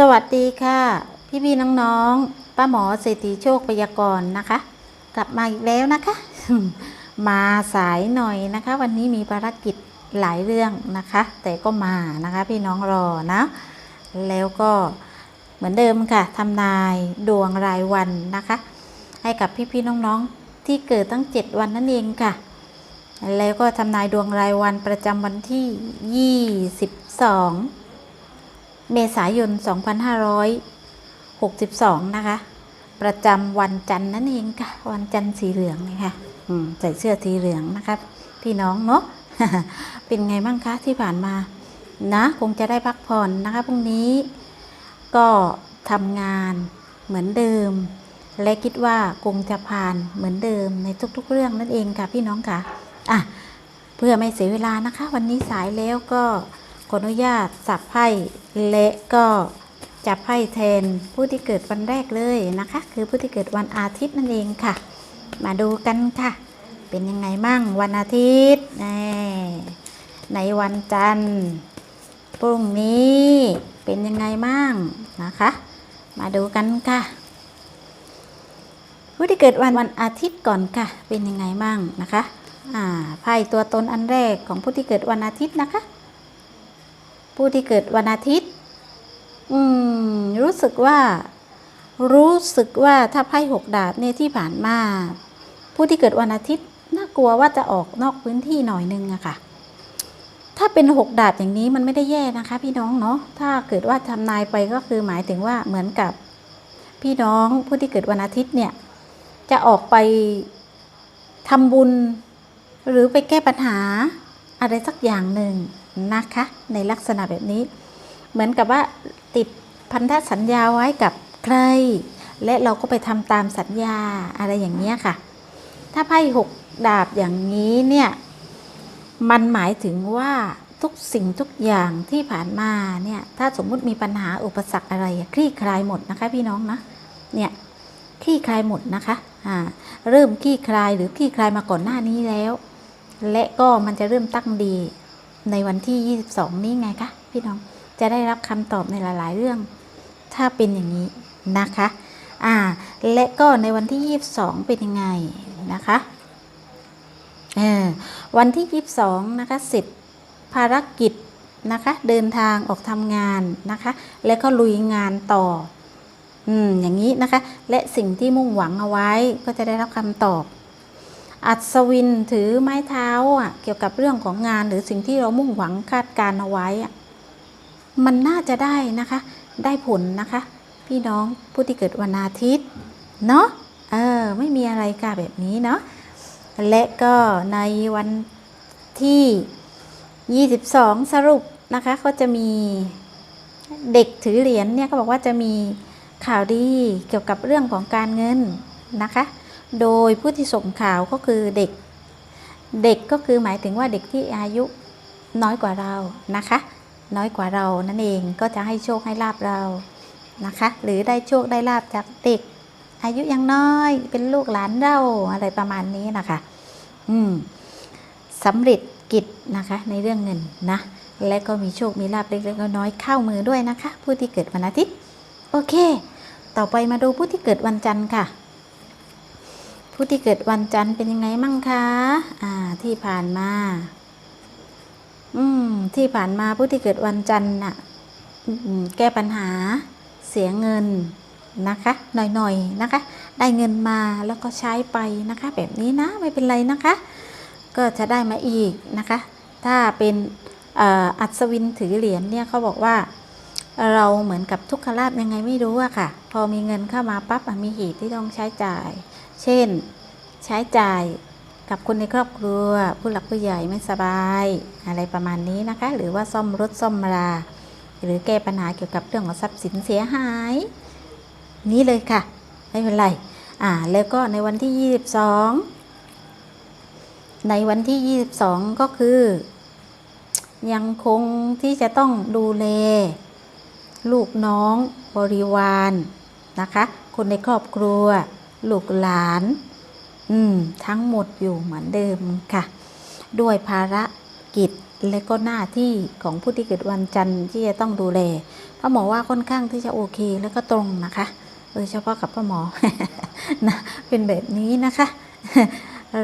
สวัสดีค่ะ พี่พี่น้องๆป้าหมอเศรษฐีโชคพยากรณ์นะคะ กลับมาอีกแล้วนะคะ มาสายหน่อยนะคะ วันนี้มีภารกิจหลายเรื่องนะคะ แต่ก็มานะคะ พี่น้องรอนะ แล้วก็เหมือนเดิมค่ะทำนายดวงรายวันนะคะ ให้กับพี่พี่น้องๆที่เกิดตั้ง 7 วันนั่นเองค่ะ แล้วก็ทำนายดวงรายวันประจำวันที่ 22 เมษายน 2562 นะคะ ประจำวันจันทร์นั่นเองค่ะ วันจันทร์สีเหลืองนี่ค่ะอืมใส่เสื้อสีเหลืองนะครับพี่น้องเนาะเป็นไงบ้างคะที่ผ่านมานะ คงจะได้พักผ่อนนะคะพรุ่งนี้ก็ทำงานเหมือนเดิม และคิดว่าคงจะผ่านเหมือนเดิมในทุกๆ เรื่องนั่นเองค่ะพี่น้องค่ะอะเพื่อไม่เสียเวลานะคะ วันนี้สายแล้วก็ ขออนุญาตสับไพ่และก็จับไพ่แทนผู้ที่เกิดวันแรกเลยนะคะ คือผู้ที่เกิดวันอาทิตย์นั่นเองค่ะ มาดูกันค่ะ เป็นยังไงมั่งวันอาทิตย์แน่ในวันจันทร์พรุ่งนี้เป็นยังไงมั่งนะคะ มาดูกันค่ะ ผู้ที่เกิดวันวันอาทิตย์ก่อนค่ะ เป็นยังไงมั่งนะคะอ่าไพ่ตัวตนอันแรกของผู้ที่เกิดวันอาทิตย์นะคะ ผู้ที่เกิดวันอาทิตย์ อืม รู้สึกว่า รู้สึกว่าถ้าไพ่หกดาบเนี่ยที่ผ่านมา ผู้ที่เกิดวันอาทิตย์น่ากลัวว่าจะออกนอกพื้นที่หน่อยนึงอะค่ะ ถ้าเป็นหกดาบอย่างนี้มันไม่ได้แย่นะคะ พี่น้องเนาะ ถ้าเกิดว่าทำนายไปก็คือหมายถึงว่าเหมือนกับ พี่น้องผู้ที่เกิดวันอาทิตย์เนี่ย จะออกไปทำบุญ หรือไปแก้ปัญหาอะไรสักอย่างหนึ่ง นะคะ ในลักษณะแบบนี้ เหมือนกับว่าติดพันธสัญญาไว้กับใคร และเราก็ไปทำตามสัญญาอะไรอย่างเนี้ยค่ะ ถ้าไพ่หกดาบอย่างนี้เนี่ยมันหมายถึงว่าทุกสิ่งทุกอย่างที่ผ่านมาเนี่ยถ้าสมมุติมีปัญหาอุปสรรคอะไรคลี่คลายหมดนะคะพี่น้องนะเนี่ยคลี่คลายหมดนะคะอ่าเริ่มคลี่คลายหรือคลี่คลายมาก่อนหน้านี้แล้ว และก็มันจะเริ่มตั้งดี ในวันที่ 22 นี้ไงคะพี่น้องจะได้รับคำตอบในหลาย ๆ เรื่อง ถ้าเป็นอย่างนี้นะคะอ่าและก็ในวันที่ 22 เป็นยังไงนะคะเออวันที่ 22 นะคะเสร็จภารกิจนะคะ เดินทางออกทำงานนะคะ แล้วก็ลุยงานต่ออืมอย่างนี้นะคะ และสิ่งที่มุ่งหวังเอาไว้ก็จะได้รับคำตอบ อัศวินถือไม้เท้าอะเกี่ยวกับเรื่องของงานหรือสิ่งที่เรามุ่งหวังคาดการเอาไว้อะมันน่าจะได้นะคะ ได้ผลนะคะ พี่น้องผู้ที่เกิดวันอาทิตย์เนาะเออไม่มีอะไรค่ะแบบนี้เนาะและก็ในวันที่ 22 สรุปนะคะก็จะมีเด็กถือเหรียญเนี่ยเขาบอกว่าจะมีข่าวดีเกี่ยวกับเรื่องของการเงินนะคะ โดยผู้ที่ส่งข่าวก็คือเด็ก เด็กก็คือหมายถึงว่าเด็กที่อายุน้อยกว่าเรานะคะ น้อยกว่าเรานั่นเองก็จะให้โชคให้ลาบเรานะคะ หรือได้โชคได้ลาบจากเด็ก อายุยังน้อยเป็นลูกหลานเราอะไรประมาณนี้นะคะ อืมสำเร็จกิจนะคะ ในเรื่องเงินนะ และก็มีโชคมีลาบเล็กๆน้อยๆเข้ามือด้วยนะคะ ผู้ที่เกิดวันอาทิตย์ โอเค ต่อไปมาดูผู้ที่เกิดวันจันทร์ค่ะ ผู้ที่เกิดวันจันทร์เป็นยังไงมั่งคะอ่าที่ผ่านมา อืมที่ผ่านมาผู้ที่เกิดวันจันทร์น่ะแก้ปัญหาเสียเงินนะคะหน่อยๆนะคะ ได้เงินมาแล้วก็ใช้ไปนะคะ แบบนี้นะไม่เป็นไรนะคะ ก็จะได้มาอีกนะคะ ถ้าเป็นอ,อัศวินถือเหรียญเนี่ยเขาบอกว่า เราเหมือนกับทุกขลาบยังไงไม่รู้อะค่ะ พอมีเงินเข้ามาปั๊บมีเหตุที่ต้องใช้จ่าย เช่น ใช้จ่ายกับคนในครอบครัว ผู้หลักผู้ใหญ่ไม่สบาย อะไรประมาณนี้นะคะ หรือว่าซ่อมรถซ่อมรา หรือแก้ปัญหาเกี่ยวกับเรื่องของทรัพย์สินเสียหาย นี้เลยค่ะ ไม่เป็นไรอ่าแล้วก็ในวันที่ 22 ในวันที่ 22 ก็คือ ยังคงที่จะต้องดูแล ลูกน้องบริวารนะคะ คนในครอบครัว ลูกหลาน อืม ทั้งหมดอยู่เหมือนเดิมค่ะ ด้วยภารกิจและก็หน้าที่ของผู้ที่เกิดวันจันทร์ที่จะต้องดูแลพ่อหมอว่าค่อนข้างที่จะโอเคแล้วก็ตรงนะคะโดยเฉพาะกับพ่อหมอนะเป็นแบบนี้นะคะ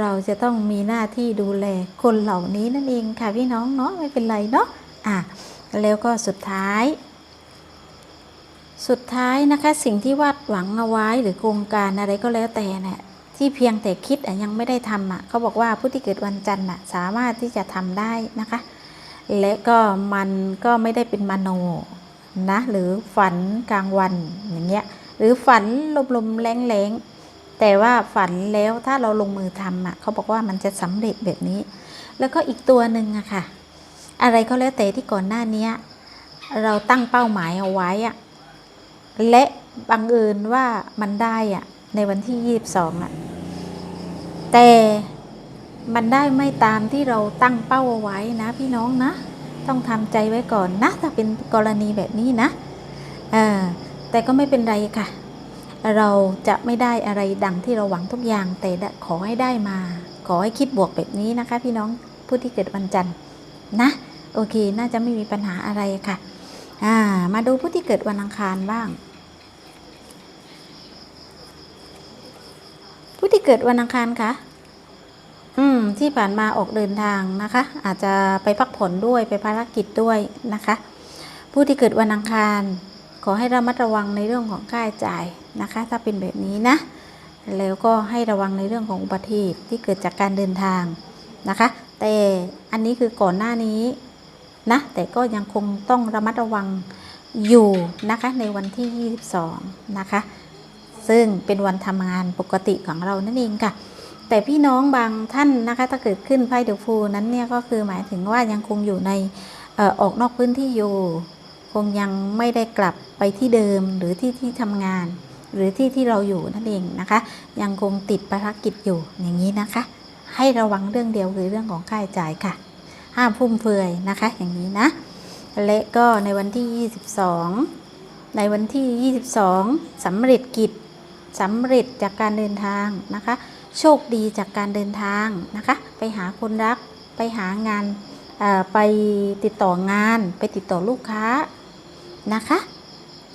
เราจะต้องมีหน้าที่ดูแลคนเหล่านี้นั่นเองค่ะพี่น้องเนาะไม่เป็นไรเนาะอะแล้วก็สุดท้าย สุดท้ายนะคะสิ่งที่วาดหวังเอาไว้หรือโครงการอะไรก็แล้วแต่เนี่ยที่เพียงแต่คิดอะยังไม่ได้ทำอะเขาบอกว่าผู้ที่เกิดวันจันทร์อะสามารถที่จะทำได้นะคะ และก็มันก็ไม่ได้เป็นมโนนะหรือฝันกลางวันอย่างเงี้ยหรือฝันลมๆแรงๆแต่ว่าฝันแล้วถ้าเราลงมือทำอะเขาบอกว่ามันจะสำเร็จแบบนี้ แล้วก็อีกตัวหนึ่งอะค่ะ อะไรก็แล้วแต่ที่ก่อนหน้านี้เราตั้งเป้าหมายเอาไว้อะ และบังเอิญว่ามันได้อะในวันที่22อะแต่มันได้ไม่ตามที่เราตั้งเป้าเอาไว้นะ พี่น้องนะ ต้องทำใจไว้ก่อนนะ ถ้าเป็นกรณีแบบนี้นะเออแต่ก็ไม่เป็นไรค่ะ เราจะไม่ได้อะไรดังที่เราหวังทุกอย่าง แต่ขอให้ได้มา ขอให้คิดบวกแบบนี้นะคะ พี่น้องผู้ที่เกิดวันจันทร์นะ โอเค น่าจะไม่มีปัญหาอะไรค่ะ อ่า มาดูผู้ที่เกิดวันอังคารบ้าง ผู้ที่เกิดวันอังคารคะอืม ที่ผ่านมาออกเดินทางนะคะ อาจจะไปพักผ่อนด้วยไปภารกิจด้วยนะคะ ผู้ที่เกิดวันอังคาร ขอให้ระมัดระวังในเรื่องของค่าใช้จ่ายนะคะ ถ้าเป็นแบบนี้นะ แล้วก็ให้ระวังในเรื่องของอุบัติเหตุที่เกิดจากการเดินทางนะคะ แต่อันนี้คือก่อนหน้านี้ นะแต่ก็ยังคงต้องระมัดระวังอยู่นะคะในวันที่ 22 นะคะ ซึ่งเป็นวันทำงานปกติของเรานั่นเองค่ะ แต่พี่น้องบางท่านนะคะ ถ้าเกิดขึ้นไพ่เดอะฟูนั้นเนี่ยก็คือหมายถึงว่ายังคงอยู่ในออออกนอกพื้นที่อยู่ คงยังไม่ได้กลับไปที่เดิมหรือที่ที่ทำงาน หรือที่ที่เราอยู่นั่นเองนะคะ ยังคงติดภารกิจอยู่อย่างนี้นะคะ ให้ระวังเรื่องเดียวคือเรื่องของค่าใช้จ่ายค่ะ ห้ามฟุ่มเฟือยนะคะ อย่างนี้นะ และก็ในวันที่ 22 ในวันที่ 22สำเร็จกิจสำเร็จจากการเดินทางนะคะ โชคดีจากการเดินทางนะคะ ไปหาคนรัก ไปหางานไปติดต่องานไปติดต่อลูกค้านะคะ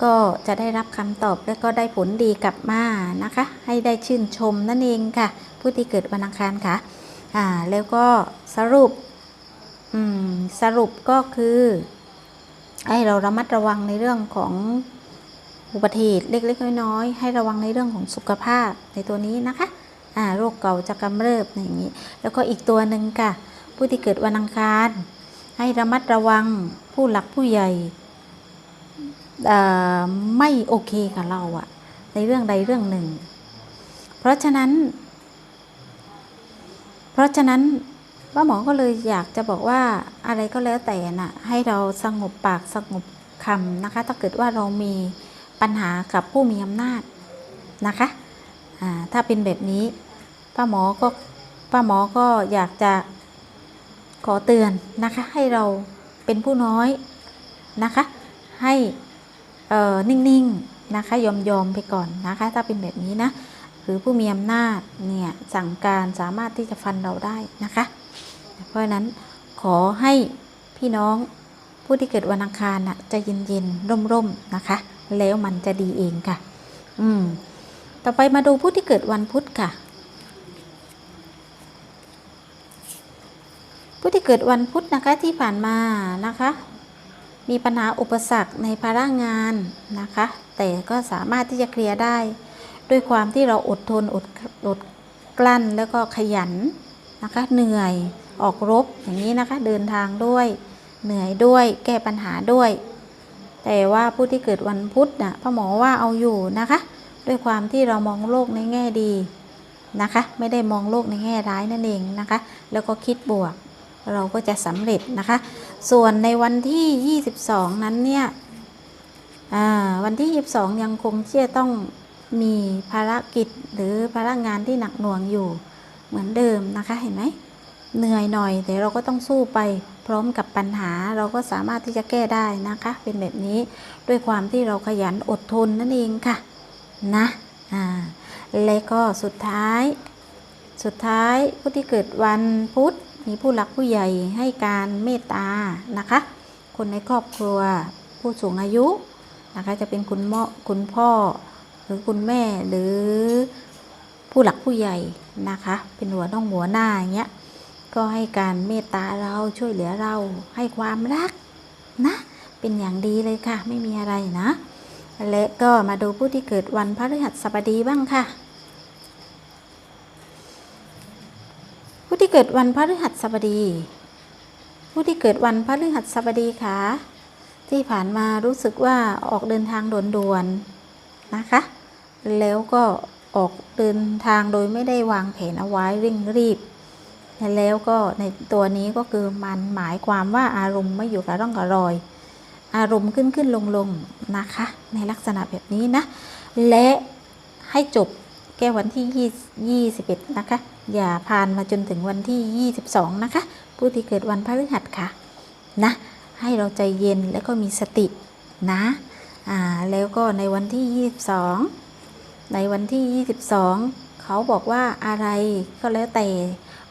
ก็จะได้รับคำตอบและก็ได้ผลดีกลับมานะคะ ให้ได้ชื่นชมนั่นเองค่ะ ผู้ที่เกิดวันอังคารค่ะ อ่า แล้วก็สรุป สรุปก็คือให้เราระมัดระวังในเรื่องของอุบัติเหตุเล็กๆน้อยๆให้ระวังในเรื่องของสุขภาพในตัวนี้นะคะอ่าโรคเก่าจะกำเริบอย่างนี้ แล้วก็อีกตัวหนึ่งค่ะ ผู้ที่เกิดวันอังคาร ให้ระมัดระวังผู้หลักผู้ใหญ่ไม่โอเคกับเราอะในเรื่องใดเรื่องหนึ่ง เพราะฉะนั้น เพราะฉะนั้น ป้าหมอก็เลยอยากจะบอกว่าอะไรก็แล้วแต่น่ะให้เราสงบปากสงบคำนะคะ ถ้าเกิดว่าเรามีปัญหากับผู้มีอำนาจนะคะอ่าถ้าเป็นแบบนี้ป้าหมอก็ป้าหมอก็อยากจะขอเตือนนะคะ ให้เราเป็นผู้น้อยนะคะ ให้อ่อนิ่งๆนะคะยอมยอมๆไปก่อนนะคะ ถ้าเป็นแบบนี้นะหรือผู้มีอำนาจเนี่ยสั่งการสามารถที่จะฟันเราได้นะคะ เพราะฉะนั้นขอให้พี่น้องผู้ที่เกิดวันอังคารน่ะจะเย็นๆร่มๆนะคะ แล้วมันจะดีเองค่ะ อืม ต่อไปมาดูผู้ที่เกิดวันพุธค่ะ ผู้ที่เกิดวันพุธนะคะที่ผ่านมานะคะ มีปัญหาอุปสรรคในภาระงานนะคะ แต่ก็สามารถที่จะเคลียร์ได้ ด้วยความที่เราอดทนอดอดกลั้นแล้วก็ขยัน นะคะ เหนื่อยออกรบอย่างนี้นะคะ เดินทางด้วยเหนื่อยด้วยแก้ปัญหาด้วย แต่ว่าผู้ที่เกิดวันพุธน่ะพ่อหมอว่าเอาอยู่นะคะ ด้วยความที่เรามองโลกในแง่ดีนะคะ ไม่ได้มองโลกในแง่ร้ายนั่นเองนะคะ แล้วก็คิดบวก เราก็จะสำเร็จนะคะ ส่วนในวันที่ 22 นั้นเนี่ยวันที่ 22 ยังคงที่จะต้องมีภารกิจหรือภาระงานที่หนักหน่วงอยู่ เหมือนเดิมนะคะเห็นไหมเหนื่อยหน่อย แต่เราก็ต้องสู้ไปพร้อมกับปัญหาเราก็สามารถที่จะแก้ได้นะคะ เป็นแบบนี้ด้วยความที่เราขยันอดทนนั่นเองค่ะนะอ่าและก็สุดท้าย สุดท้ายผู้ที่เกิดวันพุธมีผู้หลักผู้ใหญ่ให้การเมตตานะคะ คนในครอบครัวผู้สูงอายุนะคะจะเป็นคุณพ่อคุณพ่อหรือคุณแม่หรือ ผู้หลักผู้ใหญ่นะคะ เป็นหัวน้องหัวหน้าอย่างเงี้ยก็ให้การเมตตาเราช่วยเหลือเราให้ความรักนะ เป็นอย่างดีเลยค่ะ ไม่มีอะไรนะ และก็มาดูผู้ที่เกิดวันพฤหัสบดีบ้างค่ะ ผู้ที่เกิดวันพฤหัสบดี ผู้ที่เกิดวันพฤหัสบดีค่ะที่ผ่านมารู้สึกว่าออกเดินทางด่วนๆนะคะ แล้วก็ ออกเดินทางโดยไม่ได้วางแผนเอาไว้เร่งรีบ แล้วก็ในตัวนี้ก็คือมันหมายความว่าอารมณ์ไม่อยู่กับร่องกับรอย อารมณ์ขึ้นขึ้นลงลงนะคะ ในลักษณะแบบนี้นะ และให้จบแก้วันที่ 21 นะคะ อย่าผ่านมาจนถึงวันที่ 22 นะคะ ผู้ที่เกิดวันพฤหัสค่ะนะ ให้เราใจเย็นแล้วก็มีสตินะ อ่า แล้วก็ในวันที่ 22 ในวันที่ 22 เขาบอกว่าอะไรก็แล้วแต่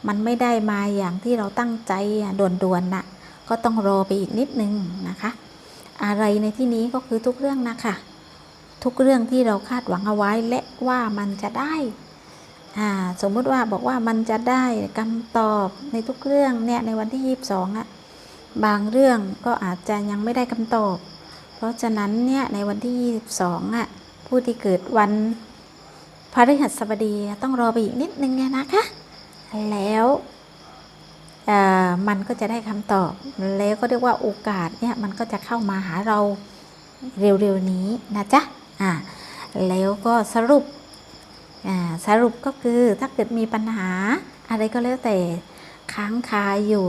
มันไม่ได้มาอย่างที่เราตั้งใจด่วนๆน่ะ ก็ต้องรอไปอีกนิดนึงนะคะ อะไรในที่นี้ก็คือทุกเรื่องนะคะ ทุกเรื่องที่เราคาดหวังเอาไว้และว่ามันจะได้อ่าสมมุติว่าบอกว่ามันจะได้คำตอบในทุกเรื่องเนี่ยในวันที่ 22อะบางเรื่องก็อาจจะยังไม่ได้คำตอบ เพราะฉะนั้นเนี่ยในวันที่ 22อะ ผู้ที่เกิดวันพฤหัสบดีต้องรอไปอีกนิดนึงไงนะคะ แล้วมันก็จะได้คำตอบ แล้วก็เรียกว่าโอกาสเนี่ยมันก็จะเข้ามาหาเราเร็วๆนี้นะจ๊ะอ่าแล้วก็สรุปสรุปก็คือถ้าเกิดมีปัญหาอะไรก็แล้วแต่ค้างคาอยู่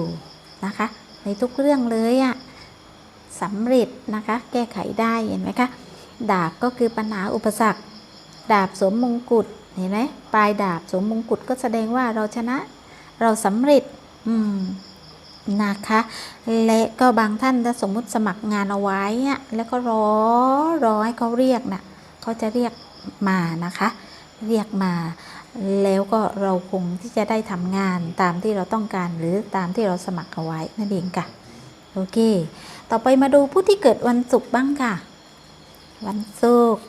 นะคะ ในทุกเรื่องเลยอะสำเร็จนะคะ แก้ไขได้เห็นไหมคะ ดาบก็คือปัญหาอุปสรรค ดาบสวมมงกุฎเห็นไหมปลายดาบสวมมงกุฎก็แสดงว่าเราชนะ เราสำเร็จอืมนะคะ และก็บางท่านถ้าสมมุติสมัครงานเอาไว้แล้วก็รอรอให้เขาเรียกนะเขาจะเรียกมานะคะ เรียกมา แล้วก็เราคงที่จะได้ทำงานตามที่เราต้องการหรือตามที่เราสมัครเอาไว้นั่นเองค่ะโอเค ต่อไปมาดูผู้ที่เกิดวันศุกร์บ้างค่ะ วันศุกร์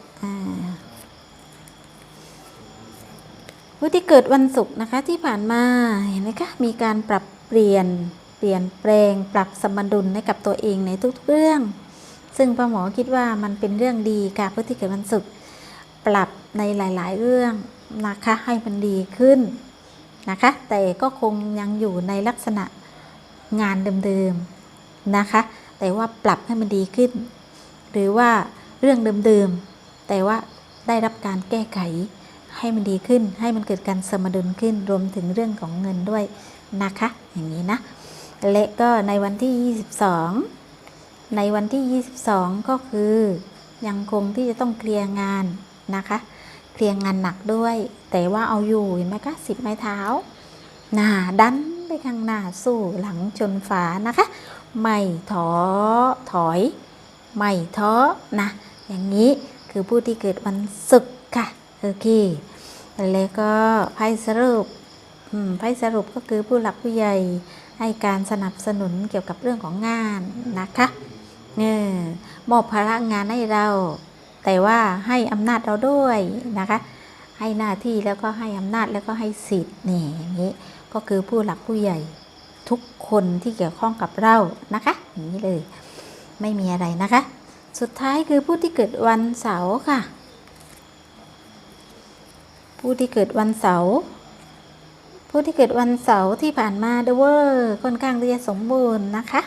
ผู้ที่เกิดวันศุกร์นะคะที่ผ่านมาเห็นไหมคะมีการปรับเปลี่ยนเปลี่ยนแปลงปรับสมดุลให้กับตัวเองในทุกๆเรื่อง ซึ่งป้าหมอคิดว่ามันเป็นเรื่องดีค่ะผู้ที่เกิดวันศุกร์ปรับในหลาย ๆ เรื่องนะคะให้มันดีขึ้นนะคะ แต่ก็คงยังอยู่ในลักษณะงานเดิมๆนะคะ แต่ว่าปรับให้มันดีขึ้น หรือว่า เรื่องเดิมๆ แต่ว่าได้รับการแก้ไขให้มันดีขึ้น ให้มันเกิดการสมดุลขึ้นรวมถึงเรื่องของเงินด้วยนะคะ อย่างนี้นะ และก็ในวันที่ 22 ในวันที่ 22 ก็คือยังคงที่จะต้องเคลียร์งานนะคะเคลียร์งานหนักด้วย แต่ว่าเอาอยู่เห็นไหมคะสิบไม้เท้าหน้าดันไปข้างหน้าสู้หลังชนฝานะคะ ไม่ท้อถอย ไม่ท้อนะ อย่างนี้คือผู้ที่เกิดวันศุกร์ค่ะ โอเค แล้วก็ไพ่สรุปไพ่สรุปก็คือผู้หลักผู้ใหญ่ให้การสนับสนุนเกี่ยวกับเรื่องของงานนะคะเออมอบภาระงานให้เรา แต่ว่าให้อำนาจเราด้วยนะคะ ให้หน้าที่แล้วก็ให้อำนาจแล้วก็ให้สิทธิ์นี่อย่างนี้ก็คือผู้หลักผู้ใหญ่ทุกคนที่เกี่ยวข้องกับเรานะคะ อย่างนี้เลย ไม่มีอะไรนะคะ สุดท้ายคือผู้ที่เกิดวันเสาร์ค่ะ ผู้ที่เกิดวันเสาร์ผู้ที่เกิดวันเสาร์ที่ผ่านมาเดเวอร์ค่อนข้างที่จะสมบูรณ์นะคะ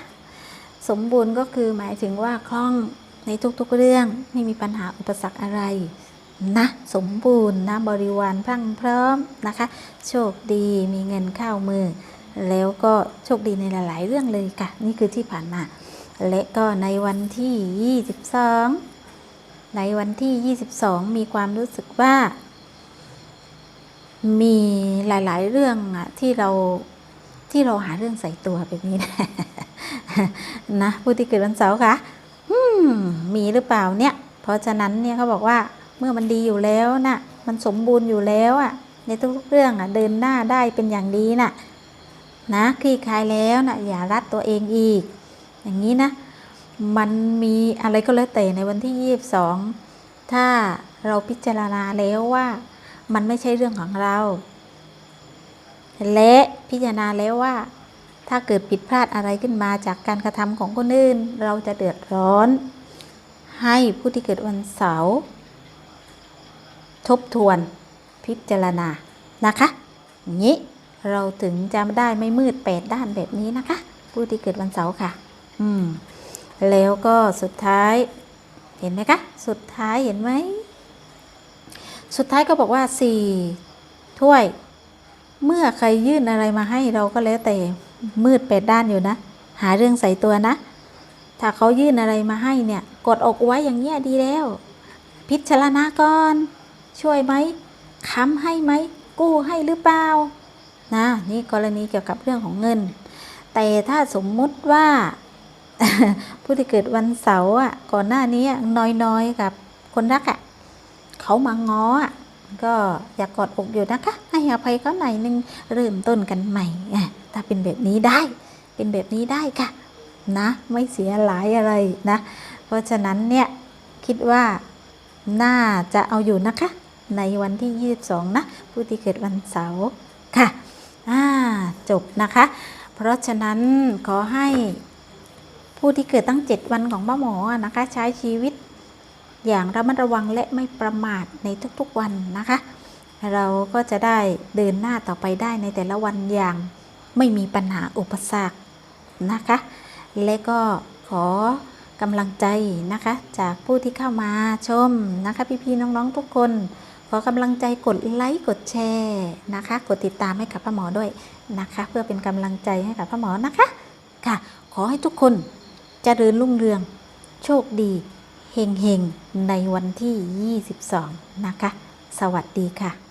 สมบูรณ์ก็คือหมายถึงว่าคล่องในทุกๆเรื่องไม่มีปัญหาอุปสรรคอะไรนะสมบูรณ์นะบริวารพรั่งพร้อมนะคะ โชคดีมีเงินเข้ามือ แล้วก็โชคดีในหลาย ๆ เรื่องเลยค่ะ นี่คือที่ผ่านมา และก็ในวันที่ 22 ในวันที่ 22 มีความรู้สึกว่า มีหลายๆ เรื่องอะที่เราที่เราหาเรื่องใส่ตัวแบบนี้นะนะผู้ที่เกิดวันเสาร์คะมมีหรือเปล่าเนี่ย เพราะฉะนั้นเนี่ยเขาบอกว่าเมื่อมันดีอยู่แล้วนะมันสมบูรณ์อยู่แล้วอะในทุกๆเรื่องอะเดินหน้าได้เป็นอย่างดีน่ะ นะคลี่คลายแล้วน่ะ อย่ารัดตัวเองอีก อย่างนี้นะ มันมีอะไรก็แล้วแต่ในวันที่ 22 ถ้าเราพิจารณาแล้วว่ามันไม่ใช่เรื่องของเรา และพิจารณาแล้วว่า ถ้าเกิดผิดพลาดอะไรขึ้นมาจากการกระทำของคนอื่น เราจะเดือดร้อน ให้ผู้ที่เกิดวันเสาร์ทบทวนพิจารณานะคะอย่างนี้เราถึงจะได้ไม่มืดแปดด้านแบบนี้นะคะ ผู้ที่เกิดวันเสาร์ค่ะ แล้วก็สุดท้ายเห็นไหมคะ สุดท้ายเห็นไหม สุดท้ายก็บอกว่าสี่ถ้วย เมื่อใครยื่นอะไรมาให้เราก็แล้วแต่มืดแปดด้านอยู่นะ หาเรื่องใส่ตัวนะ ถ้าเขายื่นอะไรมาให้เนี่ย กดอกไว้อย่างเงี้ยดีแล้ว พิจารณาก่อน ช่วยไหมค้ำให้ไหม กู้ให้หรือเปล่า นะ นี่กรณีเกี่ยวกับเรื่องของเงิน แต่ถ้าสมมุติว่า ผู้ที่เกิดวันเสาร์อะก่อนหน้านี้น้อยๆกับคนรักอะเขามาง้ออะก็อยากกอดอกอยู่นะคะ ให้อภัยเขาหน่อยนึงเริ่มต้นกันใหม่อะถ้าเป็นแบบนี้ได้ เป็นแบบนี้ได้ค่ะ นะ ไม่เสียหลายอะไรนะ เพราะฉะนั้นเนี่ยคิดว่าน่าจะเอาอยู่นะคะ ในวันที่ 22 นะ ผู้ที่เกิดวันเสาร์ค่ะจบนะคะ เพราะฉะนั้นขอให้ ผู้ที่เกิดตั้ง 7 วันของป้าหมอนะคะใช้ชีวิตอย่างระมัดระวังและไม่ประมาทในทุกๆวันนะคะ เราก็จะได้เดินหน้าต่อไปได้ในแต่ละวันอย่างไม่มีปัญหาอุปสรรคนะคะ และก็ขอกำลังใจนะคะ จากผู้ที่เข้ามาชมนะคะพี่ๆน้องๆทุกคน ขอกำลังใจกดไลค์กดแชร์นะคะ กดติดตามให้กับป้าหมอด้วยนะคะ เพื่อเป็นกำลังใจให้กับป้าหมอนะคะค่ะ ขอให้ทุกคน เจริญรุ่งเรือง โชคดีเฮงเฮงในวันที่ 22 นะคะ สวัสดีค่ะ